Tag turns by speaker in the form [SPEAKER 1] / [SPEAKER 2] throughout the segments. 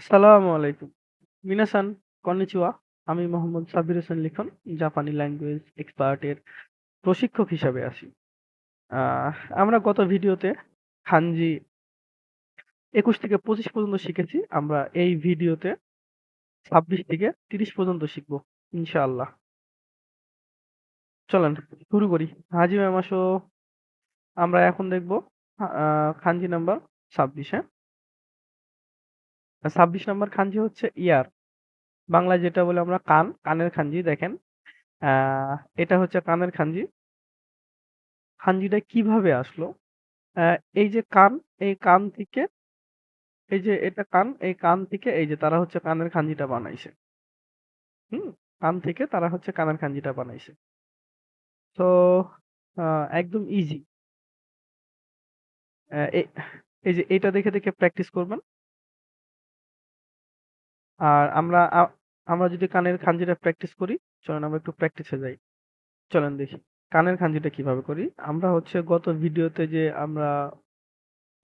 [SPEAKER 1] আসসালামু আলাইকুম। মিনাসান, কন্নিচিওয়া। আমি মোহাম্মদ সাব্বির হোসেন লিখন, জাপানি ল্যাঙ্গুয়েজ এক্সপার্ট এর প্রশিক্ষক হিসাবে আছি। আহ আমরা গত ভিডিওতে খানজি ২১ থেকে ২৫ পর্যন্ত শিখেছি। আমরা এই ভিডিওতে ২৬ থেকে ৩০ পর্যন্ত শিখব ইনশাআল্লাহ। চলেন শুরু করি। হাজিমে মাসো আমরা এখন দেখব আ খানজি নাম্বার ২৬ হ্যাঁ? ২৬ নম্বর খানজি হচ্ছে ইয়ার। বাংলায় যেটা বলে আমরা কান, কানের খানজি দেখেন। এটা হচ্ছে কানের খানজি। খানজিটা কীভাবে আসলো? এই যে কান, এই কান থেকে এই যে এটা কান, এই কান থেকে এই যে তারা হচ্ছে কানের খানজিটা বানাইছে। হুম? কান থেকে তারা হচ্ছে কানের খানজিটা বানাইছে। তো একদম ইজি। এই যে এটা দেখে, দেখে প্র্যাকটিস করবেন। আর আমরা আমরা যদি কানের খানজিটা প্র্যাকটিস করি, চলেন আমরা একটু প্র্যাকটিসে যাই। চলেন দেখি। কানের খানজিটা কীভাবে করি? আমরা হচ্ছে গত ভিডিওতে যে আমরা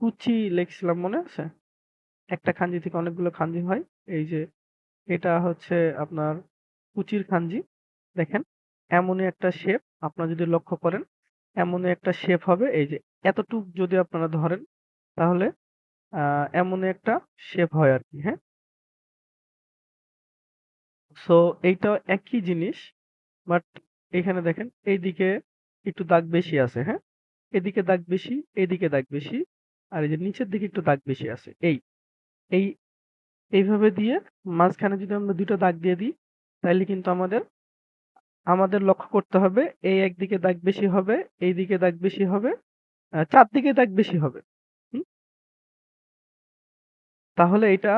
[SPEAKER 1] কুচি লেখছিলাম মনে আছে? একটা খানজি থেকে অনেকগুলো খানজি হয়। এই যে এটা হচ্ছে আপনার কুচির খানজি। দেখেন এমনই একটা শেপ আপনারা যদি লক্ষ্য করেন, এমনই একটা শেপ হবে এই যে এতটুক যদি আপনারা ধরেন তাহলে এমনই একটা শেপ হয় আরকি, হ্যাঁ? সো এইটাও একই জিনিস। বাট এখানে দেখেন এইদিকে একটু দাগ বেশি আছে, হ্যাঁ? এদিকে দাগ বেশি, এদিকে দাগ বেশি। আর এই যে নিচের দিকে একটু দাগ বেশি আছে। এই, এই এইভাবে দিয়ে মাঝখানে যদি আমরা দুটো দাগ দিয়ে দিই, তাহলে কিন্তু আমাদের আমাদের লক্ষ্য করতে হবে এই একদিকে দাগ বেশি হবে, এইদিকে দাগ বেশি হবে, আ ৪ দিকে দাগ বেশি হবে। তাহলে এটা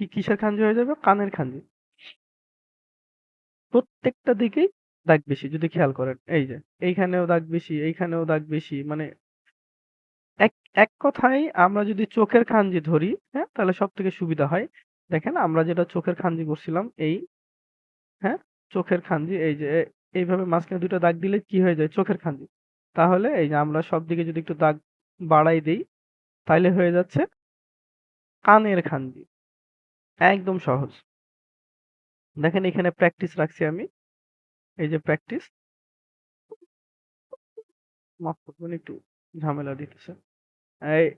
[SPEAKER 1] কি কিসের খাঞ্জি হয়ে যাবে? কানের খানজি। প্রত্যেকটা দিকেই দাগ বেশি যদি খেয়াল করেন। এই যে এইখানেও দাগ বেশি, এইখানেও দাগ বেশি মানে এক এক কথায় আমরা যদি চোখের খানজি ধরি, হ্যাঁ? তাহলে সব থেকে সুবিধা হয়। দেখেন আমরা যেটা চোখের খানজি করছিলাম এই, হ্যাঁ? চোখের খানজি এই যে এইভাবে মাঝখানে ২ টা দাগ দিলে কি হয়ে যায়? চোখের খানজি। তাহলে এই যে আমরা সব দিকে যদি একটু দাগ বাড়াই দিই তাইলে হয়ে যাচ্ছে কানের খানজি। একদম সহজ। দেখেন এখানে প্র্যাকটিস রাখছি আমি। এই যে প্র্যাকটিস। মাফ করবেন একটু ঝামেলা দিতেছে।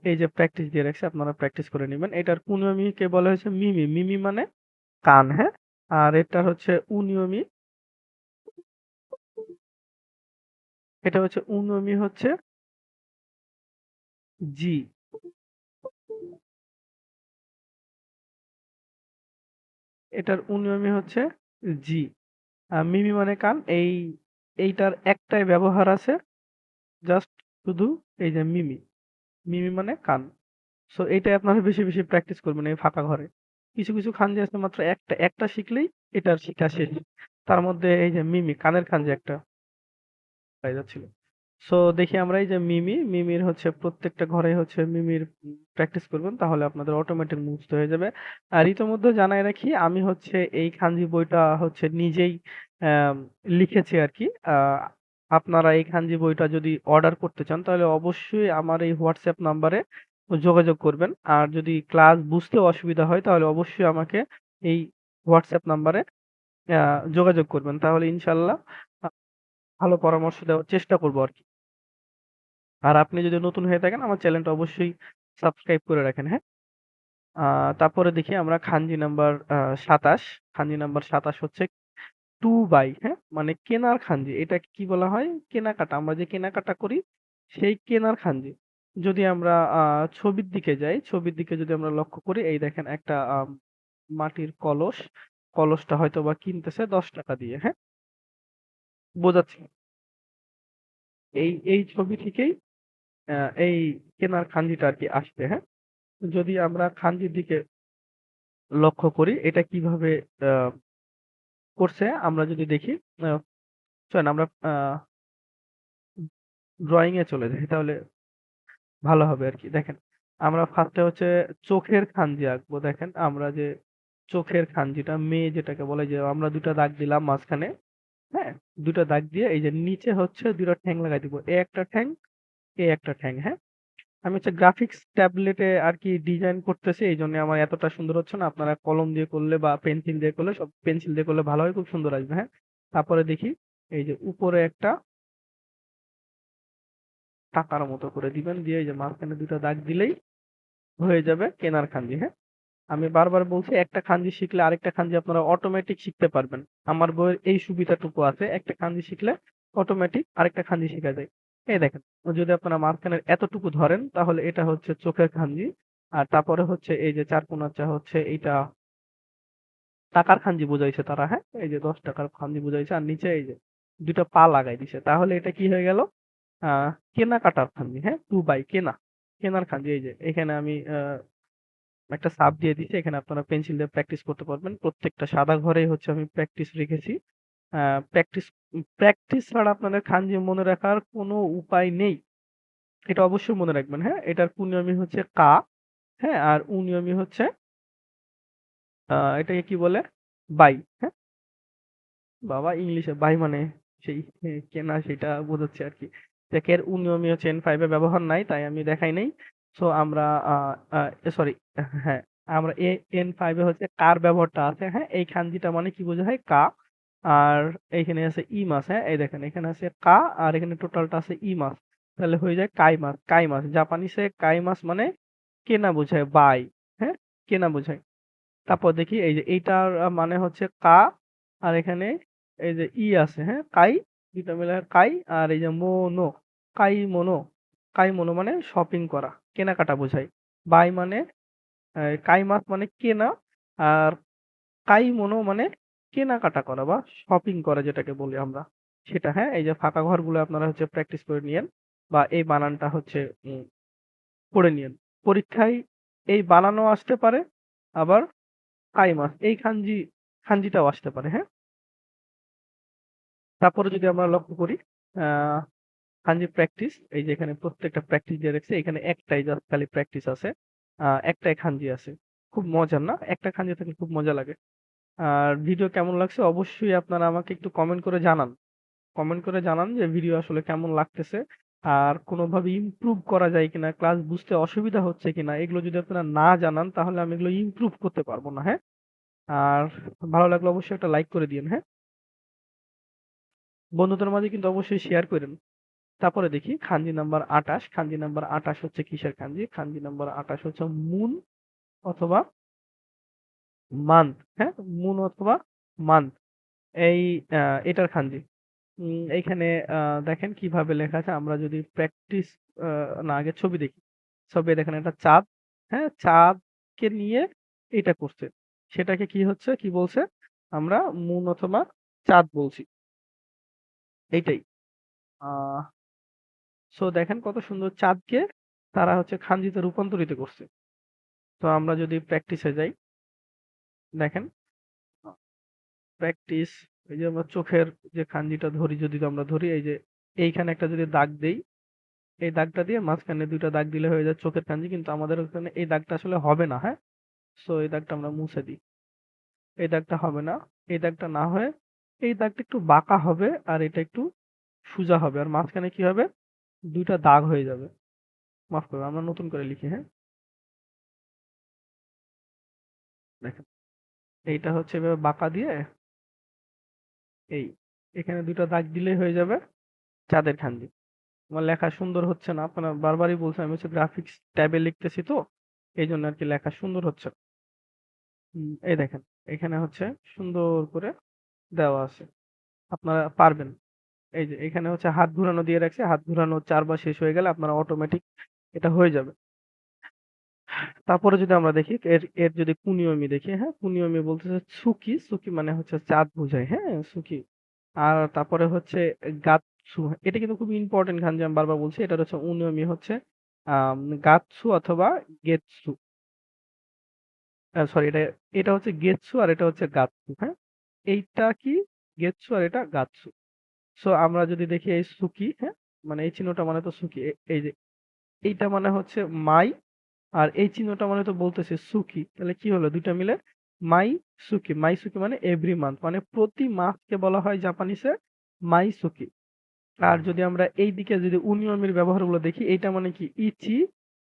[SPEAKER 1] এই, যে প্র্যাকটিস দিয়ে রাখছি আপনারা প্র্যাকটিস করে নেবেন এটার কুনিয়মিকে বলা হয়েছে মিমি। মিমি মানে কান, হ্যাঁ? আর এটার হচ্ছে উনিয়মি এটা হচ্ছে উনমি হচ্ছে জি। এটার উনিয়মি হচ্ছে জি। মিমি মানে কান। এই এইটার একটাই ব্যবহার আছে। জাস্ট শুধু এই যে মিমি। মিমি মানে কান। সো এইটাই আপনারা বেশি, বেশি প্র্যাকটিস করবেন এই ফাঁকা ঘরে। কিছু, কিছু খানজি আছে মাত্র একটা, একটা শিখলেই এটার শিখা শেষ। তার মধ্যে এই যে মিমি, কানের খানজি একটা হয়ে যাচ্ছিল। সো দেখি আমরা এই যে মিমি, মিমির হচ্ছে প্রত্যেকটা ঘরে হচ্ছে মিমির প্র্যাকটিস করবেন তাহলে আপনাদের অটোমেটিক মুখস্থ হয়ে যাবে। আর ইতোমধ্যে জানাই রাখি আমি হচ্ছে এই খানজি বইটা হচ্ছে নিজেই লিখেছি আরকি। আ আপনারা এই খানজি বইটা যদি অর্ডার করতে চান তাহলে অবশ্যই আমার এই হোয়াটসঅ্যাপ নাম্বারে যোগাযোগ করবেন। আর যদি ক্লাস বুঝতে অসুবিধা হয় তাহলে অবশ্যই আমাকে এই হোয়াটসঅ্যাপ নাম্বারে যোগাযোগ করবেন। তাহলে ইনশাল্লাহ ভালো পরামর্শ দেওয়ার চেষ্টা করব আরকি। আর আপনি যদি নতুন হয়ে থাকেন আমার চ্যানেলটা অবশ্যই সাবস্ক্রাইব করে রাখেন, হ্যাঁ? তারপরে দেখি আমরা খানজি নাম্বার ২৭ খানজি নাম্বার ২৭ হচ্ছে টু বাই, হ্যাঁ? মানে কেনার খানজি। এটাকে কি বলা হয়? কেনাকাটা। আমরা যে কেনাকাটা করি সেই কেনার খানজি। যদি আমরা ছবির দিকে যাই, ছবির দিকে যদি আমরা লক্ষ্য করি এই দেখেন একটা মাটির কলস। কলসটা হয়তোবা কিনতেছে ৳১০ দিয়ে, হ্যাঁ? বোঝাচ্ছি। এই, এই ছবি থেকেই আ এই কেনার খানজিটা আরকি আসছে, হ্যাঁ? যদি আমরা খানজির দিকে লক্ষ্য করি এটা কীভাবে আ করছে আমরা যদি দেখি আ চলেন আমরা আ ড্রইং এ চলে যাই তাহলে ভালো হবে আর কি দেখেন আমরা ফার্স্ট হচ্ছে চোখের খানজি আঁকবো। দেখেন আমরা যে চোখের খানজিটা মেয়ে যেটাকে বলে যে আমরা ২ টা দাগ দিলাম মাঝখানে, হ্যাঁ? ২ টা দাগ দিয়ে এই যে নিচে হচ্ছে ২ টা ঠ্যাং লাগাই দিব। একটা ঠ্যাং, এ একটা ঠ্যাং, হ্যাঁ? আমি হচ্ছে গ্রাফিক্স ট্যাবলেটে আর কি ডিজাইন করতেছি এই জন্য আমার এতটা সুন্দর হচ্ছে না। আপনারা কলম দিয়ে করলে বা পেন্সিল দিয়ে করলে সব পেন্সিল দিয়ে করলে ভালো হয় খুব সুন্দর আসবে হ্যাঁ? তারপরে দেখি এই যে উপরে একটা টাকার মতো করে দিবেন দিয়ে এই যে মাঝখানে দুটো দাগ দিলেই হয়ে যাবে কেনার খাঞ্জি হ্যাঁ? আমি বারবার বলছি একটা খাঞ্জি শিখলে আরেকটা খাঞ্জি আপনারা অটোমেটিক শিখতে পারবেন। আমার বইয়ের এই সুবিধাটুকু আছে একটা খাঞ্জি শিখলে অটোমেটিক আরেকটা খাঞ্জি শেখা যায়। এই দেখেন, যদি আপনারা মাঝখানের এতটুকু ধরেন, তাহলে এটা হচ্ছে চোখের খাঞ্জি আর তারপরে হচ্ছে এই যে চার কোনাচা হচ্ছে এইটা টাকার খাঞ্জি বুঝাইছে তারা হ্যাঁ? এই যে দশ টাকার খাঞ্জি বুঝাইছে। আর নিচে এই যে দুইটা পা লাগাই দিছে। তাহলে এটা কি হয়ে গেল? কেনাকাটার খাঞ্জি হ্যাঁ? টু বাই কেনা, কেনার খাঞ্জি এই যে এখানে আমি একটা সাপ দিয়ে দিচ্ছি এখানে আপনারা পেন্সিল দিয়ে প্র্যাকটিস করতে পারবেন। প্রত্যেকটা সাদা ঘরেই হচ্ছে আমি প্র্যাকটিস রেখেছি। প্র্যাকটিস প্র্যাকটিস ছাড়া আপনাদের খাঞ্জি মনে রাখার কোনো উপায় নেই। এটা অবশ্যই মনে রাখবেন হ্যাঁ? এটার কুনিয়মি হচ্ছে কা হ্যাঁ? আর উনিয়মি হচ্ছে এটাকে কি বলে? বাই হ্যাঁ? বাবা ইংলিশে বাই মানে সেই কেনা সেটা বোঝাচ্ছে আর কি। এর উনিয়মি হচ্ছে এন ফাইভে ব্যবহার নাই, তাই আমি দেখাই নাই। সো আমরা সরি হ্যাঁ আমরা এ এন ফাইভে হচ্ছে কার ব্যবহারটা আছে হ্যাঁ? এই খাঞ্জিটা মানে কি বোঝায়? কা আর এইখানে আছে ই মাছ হ্যাঁ? এই দেখেন, এখানে আছে কা আর এখানে টোটালটা আছে ই মাছ। তাহলে হয়ে যায় কাই মাছ কাই মাছ। জাপানিসে কাই মাছ মানে কেনা বোঝায়, বাই হ্যাঁ? কেনা বোঝায়। তারপর দেখি এই যে এইটার মানে হচ্ছে কা আর এখানে এই যে ই আছে হ্যাঁ? কাই, দুইটা মিলে কাই আর এই যে মোনো, কাই মোনো কাই মোনো মানে শপিং করা, কেনাকাটা বোঝায়। বাই মানে কাই মাছ মানে কেনা আর কাই মোনো মানে কেনাকাটা করা বা শপিং করা যেটাকে বলি আমরা, সেটা হ্যাঁ এই যে ফাঁকা ঘরগুলো আপনারা হচ্ছে প্র্যাকটিস করে নিয়েন বা এই বানানটা হচ্ছে পড়ে নিয়েন। পরীক্ষায় এই বানানো আসতে পারে, আবার কাই মাস এই খাঞ্জি খাঞ্জিটাও আসতে পারে হ্যাঁ। তারপরে যদি আমরা লক্ষ্য করি খাঞ্জি প্র্যাকটিস এই যে এখানে প্রত্যেকটা প্র্যাকটিস দিয়ে রাখছে এখানে একটাই জাস্ট খালি প্র্যাকটিস আছে একটাই খাঞ্জি আছে। খুব মজার না? একটা খাঞ্জি থাকলে খুব মজা লাগে। আর ভিডিও কেমন লাগছে অবশ্যই আপনারা আমাকে একটু কমেন্ট করে জানান। কমেন্ট করে জানান যে ভিডিও আসলে কেমন লাগতেছে আর কোনোভাবে ইমপ্রুভ করা যায় কিনা ক্লাস বুঝতে অসুবিধা হচ্ছে কিনা, এগুলো যদি আপনারা না জানান তাহলে আমি এগুলো ইমপ্রুভ করতে পারব না হ্যাঁ? আর ভালো লাগলে অবশ্যই একটা লাইক করে দিন হ্যাঁ? বন্ধুদের মাঝে কিন্তু অবশ্যই শেয়ার করেন। তারপরে দেখি, খানজি নাম্বার আটাশ খানজি নাম্বার আটাশ হচ্ছে কিসের খানজি? খানজি নাম্বার আটাশ হচ্ছে মুন অথবা মান্থ হ্যাঁ? মুন অথবা মান্থ এই এটার খাঞ্জি উম, এইখানে দেখেন কীভাবে লেখা আছে। আমরা যদি প্র্যাকটিস না আগে ছবি দেখি। ছবি দেখেন একটা চাঁদ হ্যাঁ? চাঁদকে নিয়ে এটা করছে। সেটাকে কি হচ্ছে? কি বলছে? আমরা মুন অথবা চাঁদ বলছি। এইটাই। আহ সো দেখেন কত সুন্দর চাঁদকে তারা হচ্ছে খাঞ্জিতে রূপান্তরিত করছে। তো আমরা যদি প্র্যাকটিসে যাই দেখেন। প্র্যাকটিস এই যে আমরা চোখের যে খাঞ্জিটা ধরি যদি আমরা ধরি এই যে এইখানে একটা যদি দাগ দেই এই দাগটা দিয়ে মাঝখানে দুইটা দাগ দিলে হয়ে যায় চোখের খাঞ্জি কিন্তু আমাদের ওখানে এই দাগটা আসলে হবে না হ্যাঁ? সো এই দাগটা আমরা মুছে দিই। এই দাগটা হবে না। এই দাগটা না হয়ে এই দাগটা একটু বাঁকা হবে আর এটা একটু সোজা হবে। আর মাঝখানে কি হবে? দুইটা দাগ হয়ে যাবে। মাফ করবে আমরা নতুন করে লিখি হ্যাঁ? দেখেন। এইটা হচ্ছে এভাবে বাঁকা দিয়ে এই এখানে দুটো দাগ দিলেই হয়ে যাবে চাঁদের খাঞ্জি আমার লেখা সুন্দর হচ্ছে না, আপনার বারবারই বলছেন, আমি হচ্ছে গ্রাফিক্স ট্যাবে লিখতেছি তো এই জন্য আর কি লেখা সুন্দর হচ্ছে। এই দেখেন, এখানে হচ্ছে সুন্দর করে দেওয়া আছে। আপনারা পারবেন। এই যে, এখানে হচ্ছে হাত ঘুরানো দিয়ে রাখছে, হাত ঘুরানো চারবার শেষ হয়ে গেলে আপনারা অটোমেটিক এটা হয়ে যাবে। তারপরে যদি আমরা দেখি, এর এর যদি কুনিয়মি দেখি হ্যাঁ কুনিয়মি বলতেছে সুকি সুকি মানে হচ্ছে চাঁদ বোঝায় হ্যাঁ সুকি। আর তারপরে হচ্ছে গাতসু এটা কিন্তু খুব ইম্পর্টেন্ট খান যে আমি বারবার বলছি এটা হচ্ছে উনিয়মি হচ্ছে গাতসু অথবা গেতসু সরি এটা এটা হচ্ছে গেতসু আর এটা হচ্ছে গাতসু হ্যাঁ? এইটা কি? গেতসু আর এটা গাতসু সো আমরা যদি দেখি এই সুকি হ্যাঁ মানে এই চিহ্নটা মানে তো সুকি এই যে, এইটা মানে হচ্ছে মাই আর এই চিহ্নটা মানে তো বলতেছে সুকি তাহলে কি হলো? দুইটা মিলে মাই সুকি মাই সুকি মানে এভরি মান্থ মানে প্রতি মাসকে বলা হয় জাপানিসে মাই সুকি আর যদি আমরা এই দিকে যদি উনিয়মের ব্যবহারগুলো দেখি, এইটা মানে কি? ইচি।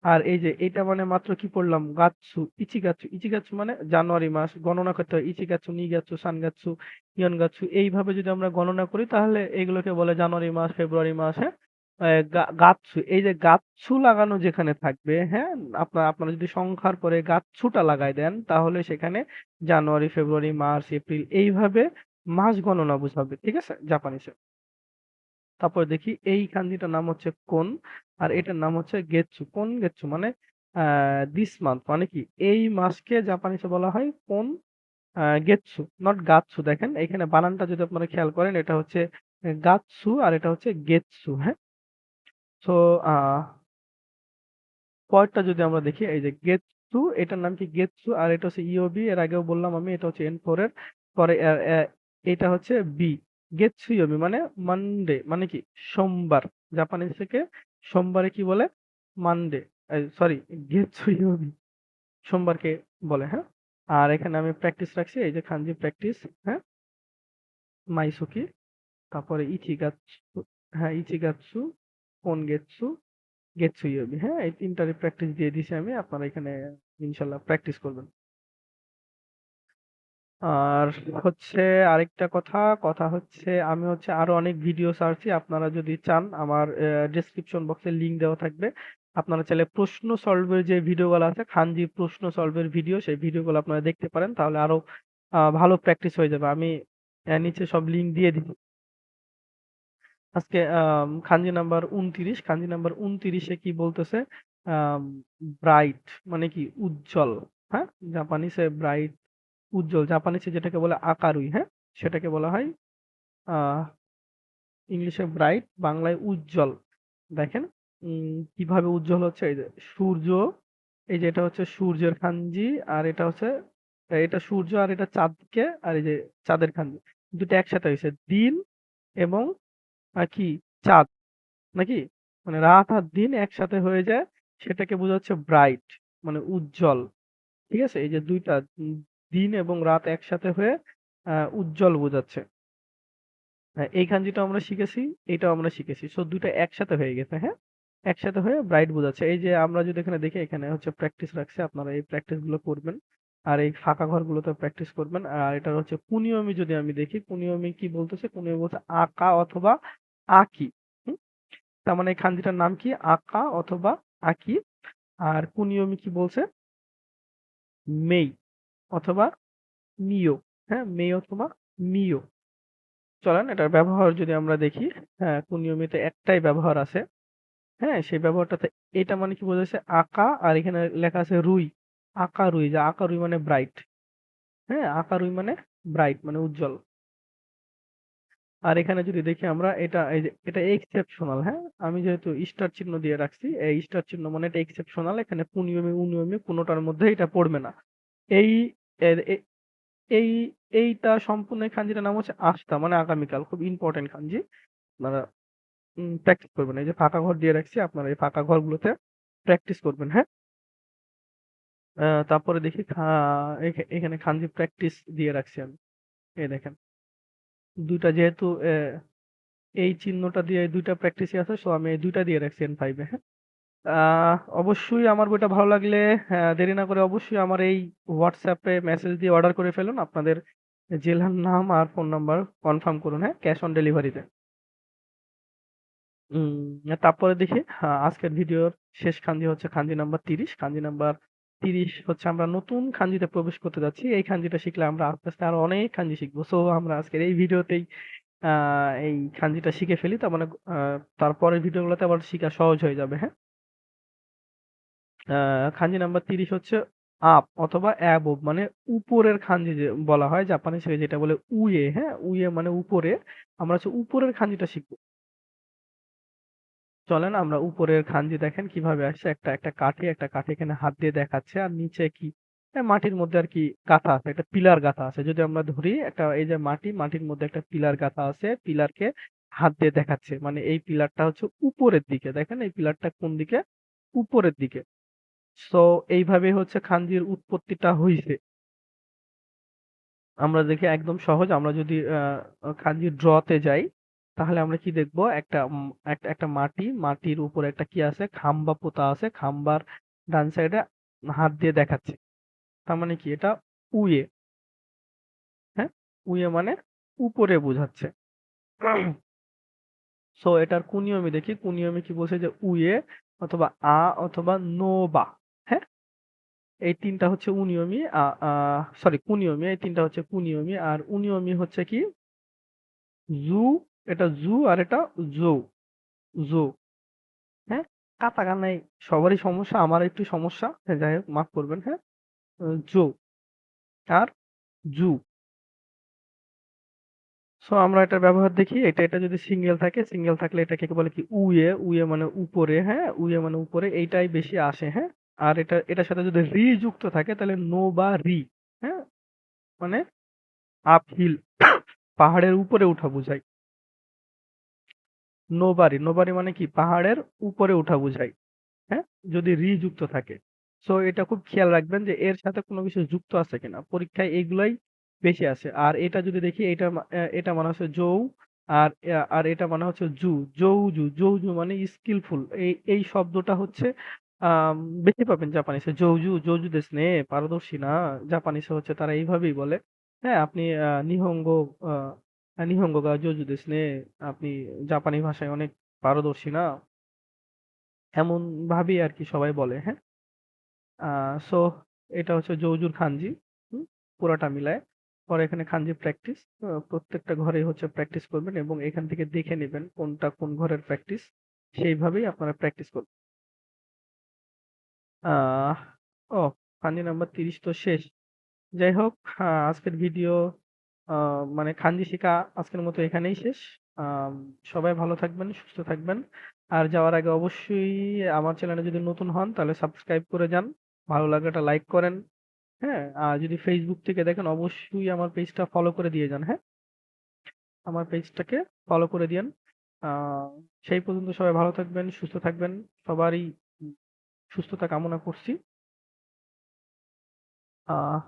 [SPEAKER 1] আর এই যে এটা মানে মাত্র কি পড়লাম? গাচ্ছু ইচিগাচ্ছু ইচিগাচ্ছু মানে জানুয়ারি মাস। গণনা করতে হয়। ইচিগাচ্ছু নিগাচ্ছু সানগাচ্ছু ইয়নগাচ্ছু এইভাবে যদি আমরা গণনা করি, তাহলে এগুলোকে বলে জানুয়ারি মাস, ফেব্রুয়ারি মাস হ্যাঁ গাচ্ছু এই যে গাচ্ছু লাগানো যেখানে থাকবে হ্যাঁ? আপনার, আপনারা যদি সংখ্যার পরে গাচ্ছুটা লাগাই দেন, তাহলে সেখানে জানুয়ারি, ফেব্রুয়ারি, মার্চ, এপ্রিল এইভাবে মাস গণনা বোঝাবে, ঠিক আছে? জাপানিসে তারপর দেখি এই কাঞ্জিটার নাম হচ্ছে কোন, আর এটার নাম হচ্ছে গেচ্ছু কোন গেচ্ছু মানে দিস মান্থ মানে কি? এই মাসকে জাপানিসে বলা হয় কোন গেচ্ছু নট গাচ্ছু দেখেন, এখানে বানানটা যদি আপনারা খেয়াল করেন, এটা হচ্ছে গাচ্ছু আর এটা হচ্ছে গেচ্ছু হ্যাঁ? সো পরেরটা যদি আমরা দেখি, এই যে গেটসু এটার নাম কি গেট গেটসু আর এটা হচ্ছে ইওবি এর আগেও বললাম আমি, এটা হচ্ছে এন ফোর এর, পরে এটা হচ্ছে বি গেট গেটসু ইওবি মানে মানডে মানে কি? সোমবার জাপানিজ থেকে সোমবারে কি বলে? মানডে সরি গেট গেটসু ইওবি সোমবারকে বলে হ্যাঁ? আর এখানে আমি প্র্যাকটিস রাখছি, এই যে খানজি প্র্যাকটিস হ্যাঁ? মাইসুকি তারপরে ইচিগাৎসু হ্যাঁ ইচিগাৎসু কোন গেটসু? গেটসু ইওবি হ্যাঁ এই তিনটারই প্র্যাকটিস দিয়ে দিছি আমি। আপনারা এখানে ইনশাল্লাহ প্র্যাকটিস করবেন। আর হচ্ছে আরেকটা কথা কথা হচ্ছে আমি হচ্ছে আরও অনেক ভিডিও ছাড়ছি। আপনারা যদি চান, আমার ডেসক্রিপশন বক্সে লিংক দেওয়া থাকবে। আপনারা চাইলে প্রশ্ন সলভের যে ভিডিওগুলো আছে, খানজি প্রশ্ন সলভের ভিডিও সেই ভিডিওগুলো আপনারা দেখতে পারেন। তাহলে আরও ভালো প্র্যাকটিস হয়ে যাবে। আমি নিচে সব লিংক দিয়ে দিই আজকে খানজি নাম্বার উনত্রিশ খানজি নাম্বার উনত্রিশে কি বলতেছে? ব্রাইট মানে কি? উজ্জ্বল হ্যাঁ? জাপানিসে ব্রাইট, উজ্জ্বল, জাপানিসে যেটাকে বলে আকারুই হ্যাঁ? সেটাকে বলা হয় ইংলিশে ব্রাইট, বাংলায় উজ্জ্বল। দেখেন কীভাবে উজ্জ্বল হচ্ছে? এই যে সূর্য, এই যে এটা হচ্ছে সূর্যের খানজি, আর এটা হচ্ছে, এটা সূর্য আর এটা চাঁদকে, আর এই যে চাঁদের খানজি। দুটো একসাথে হয়েছে। দিন এবং আর কি চাঁদ নাকি? মানে রাত আর দিন একসাথে হয়ে যায় সেটাকে বোঝাচ্ছে ব্রাইট মানে উজ্জ্বল। ঠিক আছে? এই যে দুইটা দিন এবং রাত একসাথে হয়ে উজ্জ্বল বোঝাচ্ছে। হ্যাঁ, খানজিটা আমরা শিখেছি এটাও আমরা শিখেছি। সো দুইটা একসাথে হয়ে গেছে হ্যাঁ? একসাথে হয়ে ব্রাইট বোঝাচ্ছে। এই যে আমরা যদি এখানে দেখি এখানে হচ্ছে প্র্যাকটিস রাখছে আপনারা এই প্র্যাকটিসগুলো করবেন। আর এই ফাঁকা ঘরগুলোতে প্র্যাকটিস করবেন। আর এটার হচ্ছে কুনিয়মি যদি আমি দেখি কুনিয়মি কি বলতেছে? কুনিয়মি বলছে আকা অথবা আকি? তার মানে এই খানজিটার নাম কি? আকা অথবা আকি। আর কুনিয়মি কি বলছে? মেই অথবা মিও হ্যাঁ মেই অথবা মিও চলেন, এটার ব্যবহার যদি আমরা দেখি হ্যাঁ কুনিয়মিতে একটাই ব্যবহার আছে। হ্যাঁ সেই ব্যবহারটাতে এটা মানে কি বোঝাচ্ছে? আকা, আর এখানে লেখা আছে রুই। আকা রুই যা আকা রুই মানে ব্রাইট হ্যাঁ? আকা রুই মানে ব্রাইট মানে উজ্জ্বল। আর এখানে যদি দেখি আমরা, এটা এই যে, এটা এক্সেপশনাল হ্যাঁ? আমি যেহেতু স্টার চিহ্ন দিয়ে রাখছি, এই স্টার চিহ্ন মানে এটা এক্সেপশনাল এখানে পুনিয়মি, উনিয়মি কোনোটার মধ্যে এটা পড়বে না। এই এই, এইটা সম্পূর্ণ এই খানজিটার নাম হচ্ছে আস্থা মানে আগামীকাল, খুব ইম্পর্টেন্ট খানজি। আপনারা প্র্যাকটিস করবেন। এই যে ফাঁকা ঘর দিয়ে রাখছি, আপনারা এই ফাঁকা ঘরগুলোতে প্র্যাকটিস করবেন হ্যাঁ? তারপরে দেখি এখানে খানজি প্র্যাকটিস দিয়ে রাখছি আমি। এই দেখেন। দুইটা যেহেতু এই চিহ্নটা দিয়ে দুইটা প্র্যাকটিসই আছে সো আমি এই দুইটা দিয়ে রাখছি এন ফাইভে হ্যাঁ? আহ, অবশ্যই আমার বইটা ভালো লাগলে আহ, দেরি না করে অবশ্যই আমার এই হোয়াটসঅ্যাপে মেসেজ দিয়ে অর্ডার করে ফেলুন। আপনাদের জেলার নাম আর ফোন নাম্বার কনফার্ম করুন হ্যাঁ? ক্যাশ অন ডেলিভারিতে তারপরে দেখি আহ, আজকের ভিডিওর শেষ খাঞ্জি হচ্ছে খাঞ্জি নাম্বার তিরিশ। খাঞ্জি নাম্বার তিরিশ হচ্ছে আমরা নতুন খাঞ্জিতে প্রবেশ করতে যাচ্ছি। এই খাঞ্জিটা শিখলে আমরা আস্তে আস্তে আরও অনেক খাঞ্জি শিখব। সো আমরা আজকের এই ভিডিওতেই এই খাঞ্জিটা শিখে ফেলি। তার মানে তারপরের ভিডিওগুলোতে আবার শিখা সহজ হয়ে যাবে হ্যাঁ? খাঞ্জি নাম্বার তিরিশ হচ্ছে আপ অথবা অ্যাবভ মানে উপরের খাঞ্জি যে বলা হয়, জাপানিজ যেটা বলে উয়ে হ্যাঁ? উয়ে মানে উপরে। আমরা হচ্ছে উপরের খাঞ্জিটা শিখব। চলেন আমরা উপরের খাঞ্জি দেখেন কীভাবে আসছে একটা একটা কাঠি একটা কাঠি এখানে হাত দিয়ে দেখাচ্ছে। আর নিচে কি? মাটির মধ্যে আর কি গাঁথা আছে, একটা পিলার গাঁথা আছে। যদি আমরা ধরি, একটা এই যে মাটি, মাটির মধ্যে একটা পিলার গাঁথা আছে। পিলারকে হাত দিয়ে দেখাচ্ছে। মানে এই পিলারটা হচ্ছে উপরের দিকে। দেখেন এই পিলারটা কোন দিকে? উপরের দিকে। সো এইভাবে হচ্ছে খাঞ্জির উৎপত্তিটা হয়েছে আমরা দেখি একদম সহজ। আমরা যদি খাঞ্জি ড্রতে যাই তাহলে আমরা কি দেখব একটা একটা মাটি, মাটির উপরে একটা কি আছে খাম্বা পোঁতা আছে। খাম্বার ডান সাইডে হাত দিয়ে দেখাচ্ছে। তার মানে কি এটা উয়ে। হ্যাঁ? উয়ে মানে উপরে বোঝাচ্ছে। সো এটার কুনিয়মি দেখি। কুনিয়মি কি বলছে যে উয়ে অথবা আ অথবা নো বা। হ্যাঁ? এই তিনটা হচ্ছে উনিয়মি সরি কুনিয়মি। এই তিনটা হচ্ছে কুনিয়মি। আর উনিয়মি হচ্ছে কি? জু, এটা জু আর এটা জো জো। হ্যাঁ? কাতাকানায় সবারই সমস্যা, আমার একটু সমস্যা। হ্যাঁ যাই হোক মাফ করবেন, হ্যাঁ? জো আর জু। সো আমরা এটা ব্যবহার দেখি। এটা, এটা যদি সিঙ্গেল থাকে, সিঙ্গেল থাকলে এটাকে বলে কি উয়ে, উয়ে মানে উপরে, হ্যাঁ? উয়ে মানে উপরে এইটাই বেশি আসে, হ্যাঁ? আর এটা এটার সাথে যদি রি যুক্ত থাকে তাহলে নো বা রি, হ্যাঁ? মানে আপহিল পাহাড়ের উপরে উঠা বুঝায়। নোবারি, নোবারি মানে কি পাহাড়ের উপরে উঠা বুঝায়। হ্যাঁ? যদি রি যুক্ত থাকে। সো এটা খুব খেয়াল রাখবেন যে এর সাথে কোনো কিছু যুক্ত আছে কিনা। পরীক্ষায় এগুলাই বেশি আছে আর এটা যদি দেখি এটা এটা মানে হচ্ছে যৌ আর আর এটা মানে হচ্ছে জু, জৌ জু জৌজু, জৌজু মানে স্কিলফুল। এই এই শব্দটা হচ্ছে বেশি পাবেন জাপানিসে। জৌজু, জৌজু দেsu ne পারদর্শী না। জাপানিসে হচ্ছে তারা এইভাবেই বলে। হ্যাঁ? আপনি নিহঙ্গো নিহঙ্গো জৌজু ne আপনি জাপানি ভাষায় অনেক পারদর্শী না। এমন ভাবেই আরকি সবাই বলে, হ্যাঁ? সো এটা হচ্ছে জৌজুর খানজি। পুরাটা মিলায়। পরে এখানে খানজি প্র্যাকটিস। প্রত্যেকটা ঘরেই হচ্ছে প্র্যাকটিস করবেন এবং এখান থেকে দেখে নেবেন কোনটা কোন ঘরের প্র্যাকটিস। সেইভাবেই আপনারা প্র্যাকটিস করবেন। ও খানজি নাম্বার ৩০ তো শেষ। যাই হোক আজকের ভিডিও আ মানে খানজি শিখা আজকের মতো এখানেই শেষ। আম সবাই ভালো থাকবেন, সুস্থ থাকবেন। আর যাওয়ার আগে অবশ্যই আমার চ্যানেলে যদি নতুন হন তাহলে সাবস্ক্রাইব করে যান। ভালো লাগলে একটা লাইক করেন। হ্যাঁ? আর যদি Facebook থেকে দেখেন অবশ্যই আমার পেজটা ফলো করে দিয়ে যান, হ্যাঁ? আমার পেজটাকে ফলো করে দিয়েন। সেই পর্যন্ত সবাই ভালো থাকবেন, সুস্থ থাকবেন। সবারই সুস্থতা কামনা করছি।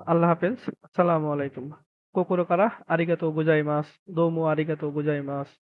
[SPEAKER 1] আল্লাহ হাফেজ। আসসালামু আলাইকুম। 心からありがとうございます。どうもありがとうございます。